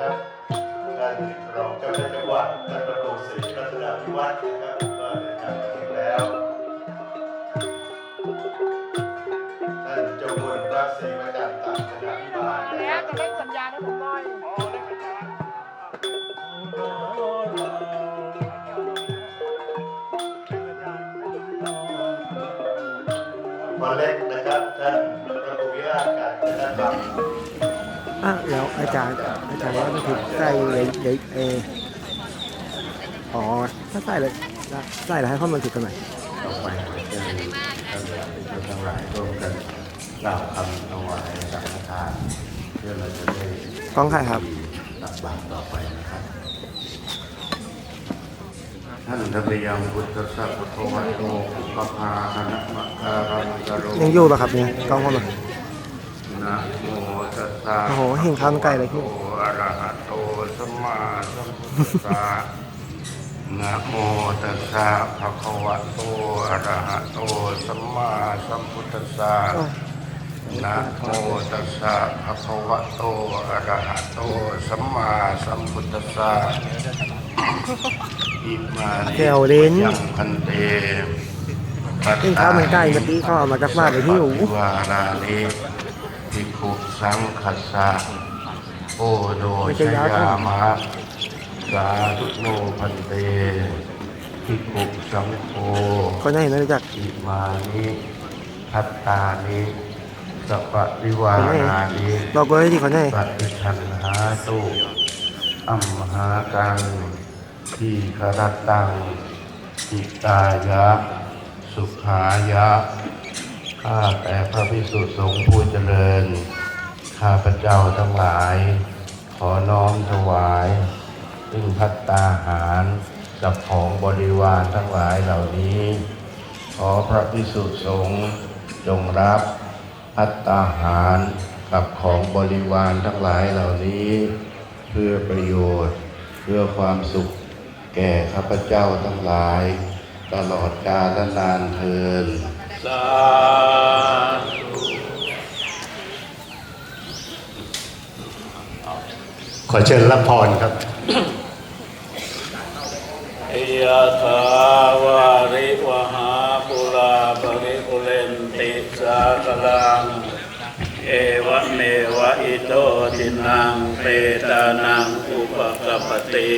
ท่านรองเจ้าคณะจังหวัดท่านประตูศรีรัตนาพิวัฒน์นะครับก็เดินทางมาถึงแล้วท่านเจ้าคุณพระศรีวจันตากสถานบาลแล้วจะเล่นสัญญาให้ผมหน่อยคนเล็กนะครับท่านประตูวิราชการคณะกรรม อะแล้วอาจารย์อาจารย์ว่ามันถูกใส่เลยเลยเอออ๋อถ้าใส่เลยใส่แล้วให้ข้อมันถูกกันไหมต่อไปจะมีท่านประชาชนทั้งหลายร่วมกันกล่าวคำถวายสังฆทานเพื่อเราจะได้กล้องใครครับตักบาตรต่อไปนะครับท่านทพยังพุทธสัพพะวะโตปภาคณะมะการังกโรยังอยู่ป่ะครับเนี่ยกล้องเข้ามานะโม ตัสสะโอ้โหเห็นข้าวมันไก่เลยพี่ โออะระหะโตสัมมาสัมพุทธัสสะนะโมตัสสะภะคะวะโตอะระหะโตสัมมาสัมพุทธัสสะนะโมตัสสะภะคะวะโตอะระหะโตสัมมาสัมพุทธัสสะอิมานิแก้วลิ้นยังพันเต เห็นข้าวมันไก่เมื่อกี้เขาเอามาจากบ้านเลยพี่หนู วารานิภิกขุ สังคัสสะโอโดชยามะสาธุโนพันเตภิกขุสังโฆก็น่าเห็นนะรู้จักอิมานิพัตตานิสัพพะวิวานานิเราก็ให้ที่เขาได้ปฏิชันหาตุอัมหากังทีครตังจิตายะ สุขายะข้าแต่พระพิสุสงฆ์ผู้เจริญ ข้าพเจ้าทั้งหลาย ขอน้อมถวายซึ่งพัตตาหารกับของบริวารทั้งหลายเหล่านี้ ขอพระพิสุสงฆ์จงรับพัตตาหารกับของบริวารทั้งหลายเหล่านี้ เพื่อประโยชน์ เพื่อความสุข แก่ข้าพเจ้าทั้งหลาย ตลอดกาลนานเทินสา ขอเชิญรับพรครับยะถาวาริวหาปุราปริปุเรนติสากลัง เอวะเมวะอิโตทินังเปตานังอุปกปปติ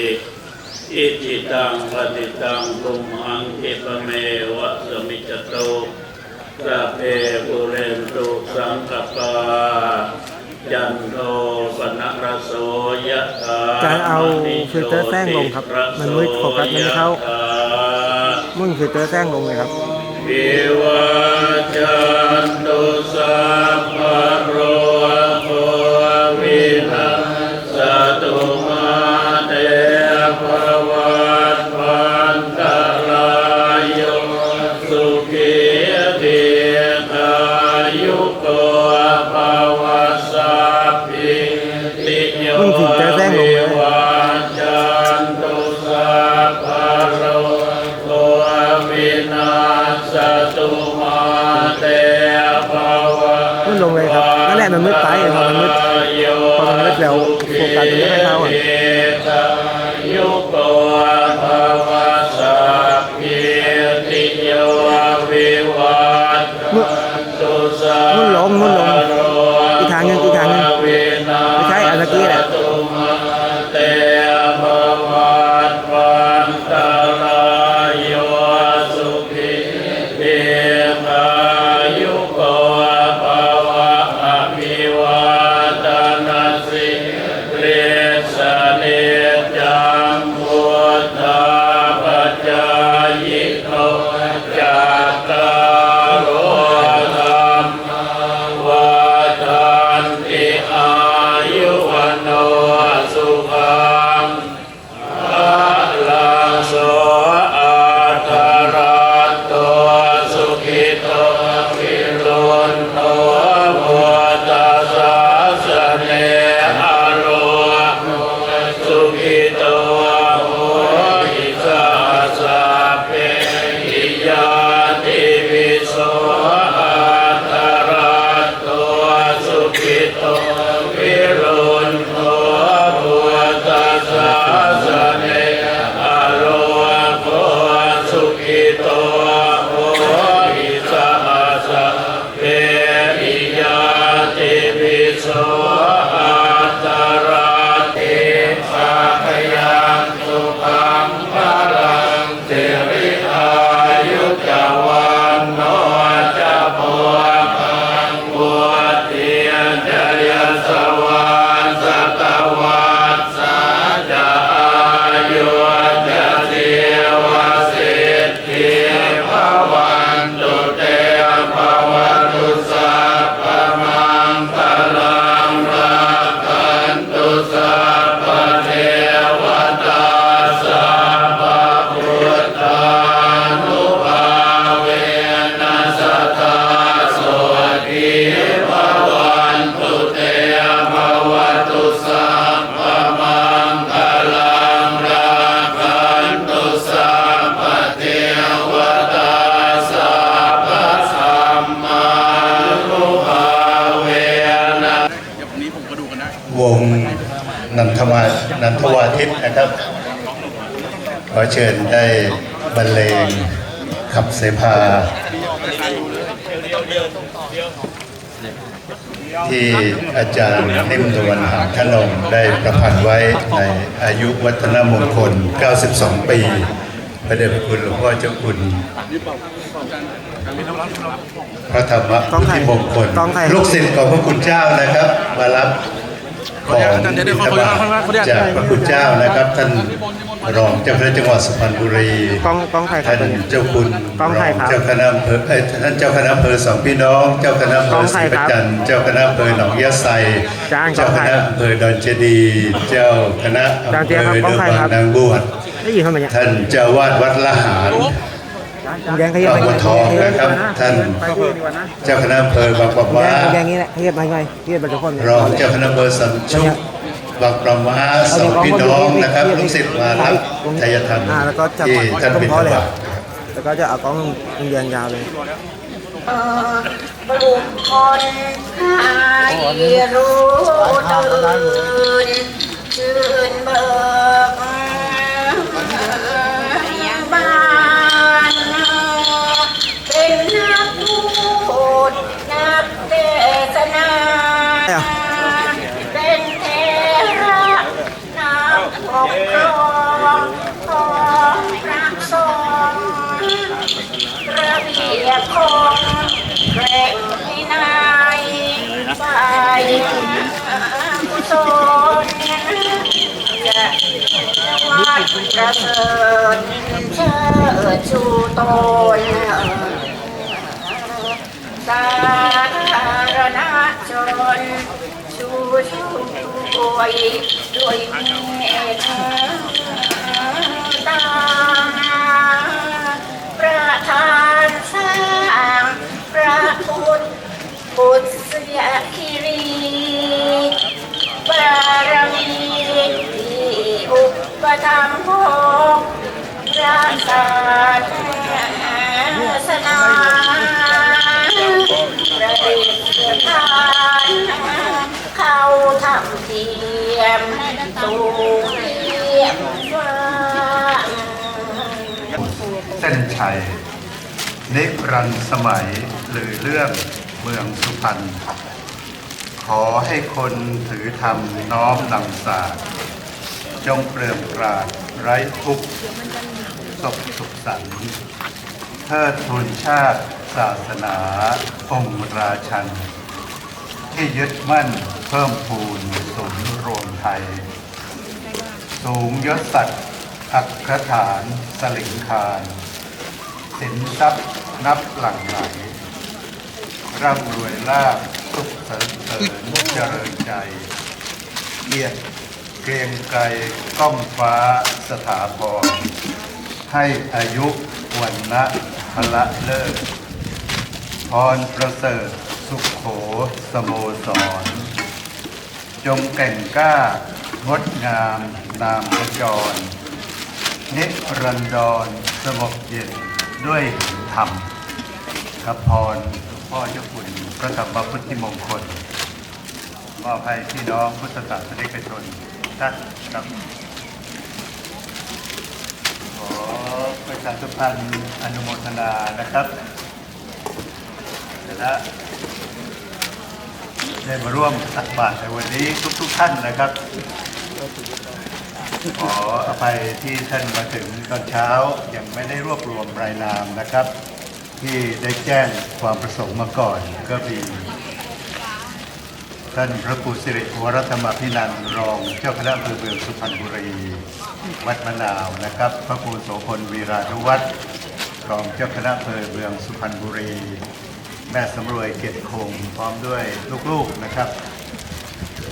อิจิตังปฏิตังตุมหังคิปเมวะสมิจโตสัพเพปุเรนตุสังกปายันโท การเอาฟิลเตอร์แซงลงครับ มันมืดโฟกัสมันไม่เข้ามึงคือเตอร์แซงลงเลยครับวิวัจันตุสัพพะโร เชิญได้บรรเลงขับเสภา ที่อาจารย์นิ่มนวลหาขนงได้ประพันธ์ไว้ในอายุวัฒนมงคล 92 ปีพระเดชพระคุณหลวงพ่อเจ้าคุณพระธรรมพุทธิมงคลต้องใครลูกศิษย์ของพระคุณเจ้านะครับ มารับของบิณฑบาตจากพระคุณเจ้านะครับ ท่าน รองเจ้าคณะจังหวัดสุพรรณบุรีกล้องกล้องใครครัท่าบนเจ้าคุณต้องใครครับเจ้าคณะอำเภอเอ้ยท่านเจ้าคณะอำเภอสองพี่น้อง เจ้าคณะอำเภต้อองศใครรีคปรับระจันทร์เจ้าคณะอำเภอหนองยะไซจ้างเจ้าต้องคใครณะอำเภอดอนเจดีย์เจ้าคณะอำจ้างเภเจ๊อครับเดิต้องมใครบาครับงนางบวชได้ยินเข้ามาเนี่ยท่านเจ้าวาดวัดละหารผมแดงขยับไปบางบัวทองนะครับท่าน ไปพูดดีกว่านะเจ้าคณะอำเภอบางปะผมมาแดงผมแดงนี้แหละขยับไปหน่อยขยับไปทุกคนรองเจ้าคณะอำเภอสันชุก บางประมาสองพี่น้องนะครับลูกศิษย์มารับทายธรรมอ่าแล้วก็จะที่ท่านต้บิณพอฑเลยบาตแล้วก็จะเอากล้องแดงยาวเลยปลุกคนให้รู้ตื่นชื่นเบิก ประเสริฐเชิดชูตนสาธารณชนชูช่วยด้วยเมตตาประทานสร้างพระพุทธบุตรยคิรีบารมี ปถัมภกพระศาสนาประดิษฐานเข้าทำเทียมสูเทียมฟ้าเส้นชัยนิรันสมัยหรือเรื่องเมืองสุพรรณขอให้คนถือธรรมน้อมนำสาส จงเปลื่อมปราดไร้ทุกข์สบสุขสันต์เทิดทูนชาติ ศาสนาองค์ราชัน ที่ยึดมั่นเพิ่มพูนศูนย์รวมไทย สูงยศศักดิ์อักฐานสลิงคารสินทรัพย์นับหลั่งไหลร่ำรวยลาบสุขสรรเสริญเจริญใจเกียรติ กรียงไกรก้องฟ้าสถาพรให้อายุวันนะพละเลิศพรประเสริฐสุขโขสโมสร จงแก่งกล้างดงามนามขจร นิรันดรสงบเย็นด้วยธรรมกับพรพ่อเจ้าคุณพระธรรมพุทธิมงคลมอบให้พี่น้องพุทธศาสนิกชน ท่านครับขอประชาสัมพันธ์อนุโมทนานะครับและได้มาร่วมตักบาตรในวันนี้ทุกๆท่านนะครับ ขออภัยที่ท่านมาถึงตอนเช้ายังไม่ได้รวบรวมรายนามนะครับ ที่ได้แจ้งความประสงค์มาก่อนก็มี ท่านพระครูสิริวรธรรมพินันท์รอง เจ้าคณะอำเภอเมืองสุพรรณบุรี วัดมะนาวนะครับ พระครูโสพลวีรานุวัฒน์รองเจ้าคณะอำเภอเมืองสุพรรณบุรี แม่สำรวยเกตคงพร้อมด้วยลูกๆนะครับ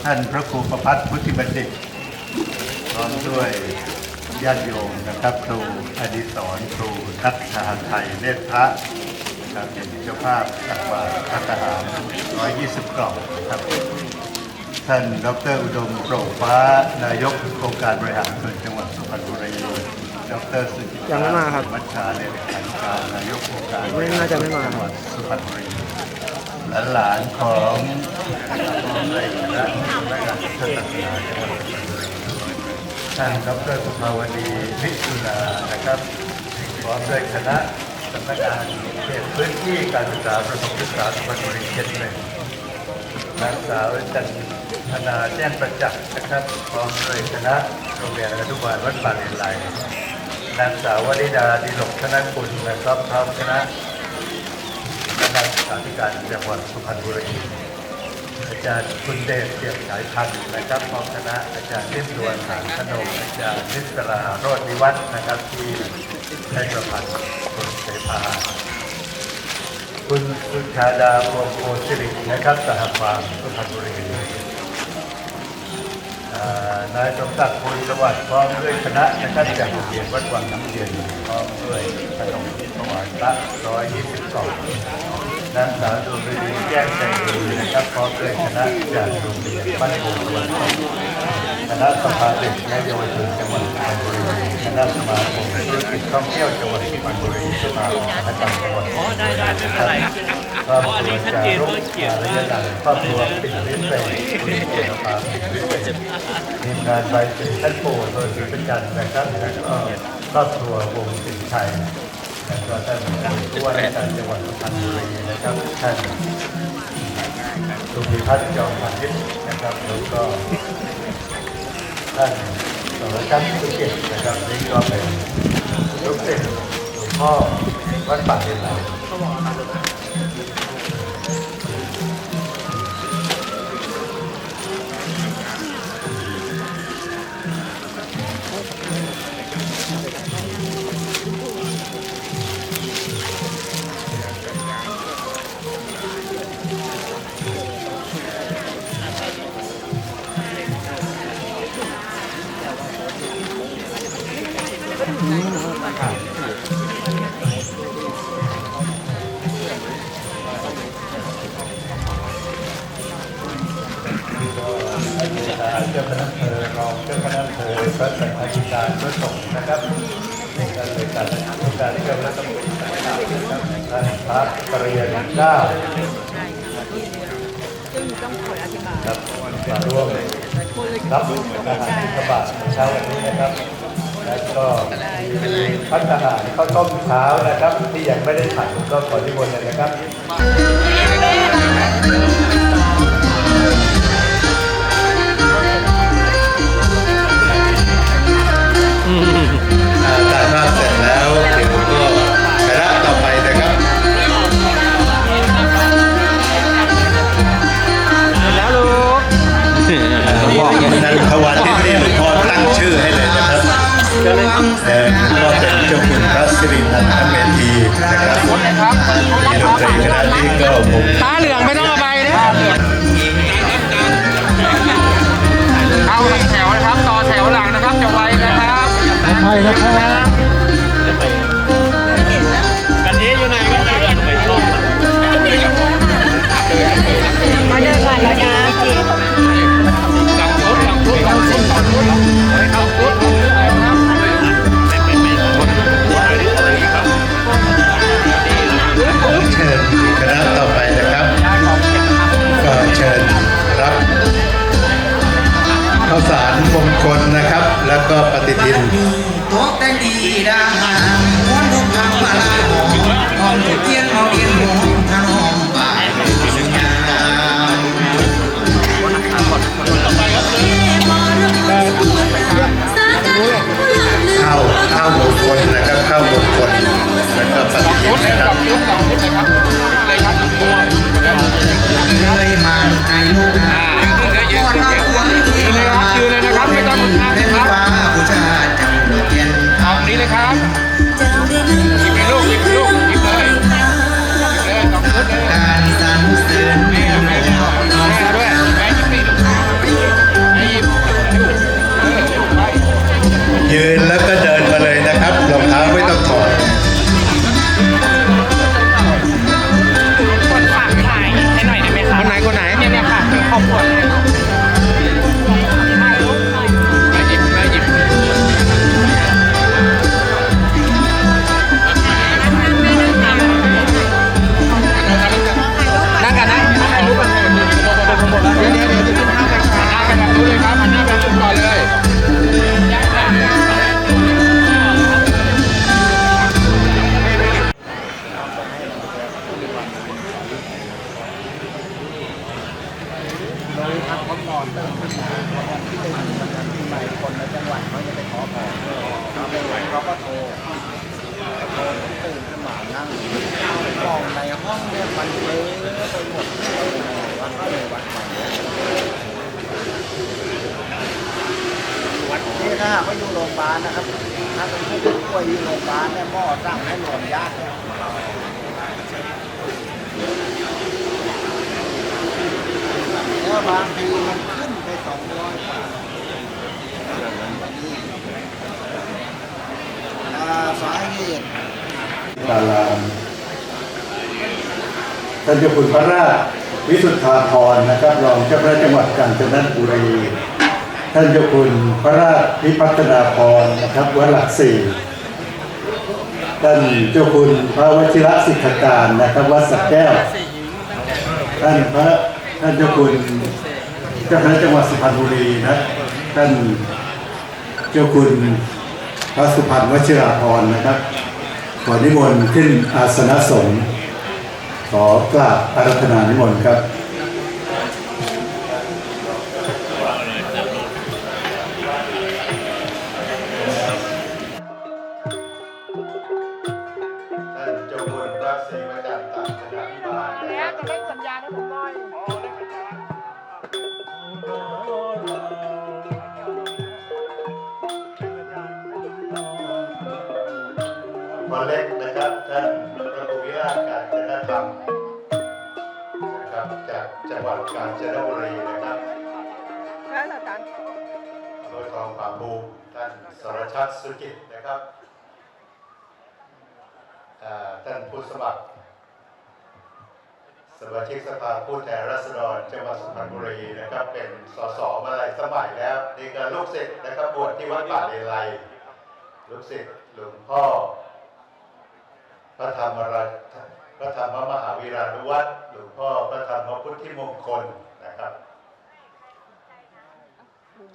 ท่านพระครูประพัฒน์พุทธิบัณฑิตพร้อมด้วยญาติโยมนะครับ ครูอดิศรครูทัศชาไทยเนตรพระ ครับเป็นเจ้าภาพตักบาตรพัฒหาร120 กล่องนะครับ ท่านดรอุดมโปร่งฟ้านายกโครงการบริหารส่วนจังหวัดสุพรรณบุรีดรสุจิตยังไม่มาครับมัชชาเลขาธิการนายกโครงการบไม่ริหารน่าจะไม่มาจังหวัดสุพรรณบุรีหลานๆของอะไรนะและการศาสนาจังหวัดสุพรรณบุรีท่านดรสุภาวดีวิจุลานะครับพร้อมด้วยคณะ สำนักงานเขตพื้นที่การศึกษาประถมศึกษาสุพรรณบุรีเขตหนึ่งนางสาวจันทนาแจ้งประจักษ์นะครับพร้อมด้วยคณะโรงเรียนอนุบาลวัดป่าเลนไลนางสาววริดาดิลกธนกุลนะครับพร้อมคณะคณะศึกษาธิการจังหวัดสุพรรณบุรี อาจารย์คุณเดชเกียรติสายพันธ์นะครับพร้อมคณะอาจารย์เล่มดวนหางขนมอาจารย์นิสราโรจน์นิวัฒน์นะครับที่ได้ประพันธ์คุณเสภาคุณสุชาดาพวงโพสิรินะครับสหฟาร์มสุพรรณบุรีอ่านายสมศักดิ์ภูลสวัสดิ์พร้อมด้วยคณะนะครับจากโรงเรียนวัดวังน้ำเย็นพร้อมด้วยขนมถวายพระร้อยยี่สิบกล่อง นางสาวดวงฤดีแจ้งใจดีนะครับพร้อมด้วยคณะจากโรงเรียนบ้านโพนวันคณะสภาเด็กและเยาวชนจังหวัดสุพรรณบุรีคณะสมาคมธุรกิจท่องเที่ยวจังหวัดสุพรรณบุรีสมาคมอุตสารจังหวัดสุพรรณบุรีนะครับครอบครัวจารุอารยนันท์ครอบครัวปิ่นวิเศษคุณเกียรติภาปิ่นวิเศษทีมงานใบสีท่านปู่โดยศรีประจันทร์นะครับแล้วก็ครอบครัววงสินชัย แล้วก็ท่านผู้ว่าราชการจังหวัดสุพรรณบุรีนะครับท่านสุพิพัฒน์จอมพันธิตนะครับแล้วก็ท่านสารวัตรสุเกตนะครับนี่ก็เป็นลูกศิษย์หลวงพ่อวัดป่าเดนไหล ดีตเจ้าคณะอำเภอรองเจ้าคณะอำเภอพระสังฆาธิการพระสงฆ์นะครับในการเลยการทุกการที่เกิดรัฐมนตรีนะครับท่านพระปริยนเจ้าครับมาร่วมรับอาหารที่พระบาทในเช้าวันนี้นะครับแล้วก็มีพัฒนาข้าวต้มเช้านะครับ ที่ยังไม่ได้ฉันก็ขอที่บนเลยนะครับ problem. ตารามท่านเจ้าคุณพระราชวิสุทธาพรนะครับรองเจ้าคณะจังหวัดกาญจนบุรีท่านเจ้าคุณพระราชพิพัฒนาพรนะครับวัดหลักสี่ท่านเจ้าคุณพระวชิระสิกขการนะครับวัดสักแก้ว ท่านพระท่านเจ้าคุณเจ้าคณะจังหวัดสุพรรณบุรีนะท่านเจ้าคุณพระสุพรรณวชิราพรนะครับ ขอนิมนต์ขึ้นอาสนะสงฆ์ขอกราบอารัธนานิมนต์ครับ จากจังหวัดกาญจนบุรีนะครับได้อาจารย์โดยทองผาภูมิท่านสรชัดสุกิจนะครับอ่าท่านผู้สมัคร สมาชิกสภาผู้แทนราษฎรจังหวัดสุพรรณบุรีนะครับ เป็นสสมาหลายสมัยแล้วนี่ก็ลูกศิษย์นะครับบวชที่วัดป่าเลไลลูกศิษย์หลวงพ่อพระธรรมราชพระธรรมมหาวีรานุวัตรหลวง พ่อพระธรรมพุทธิมงคล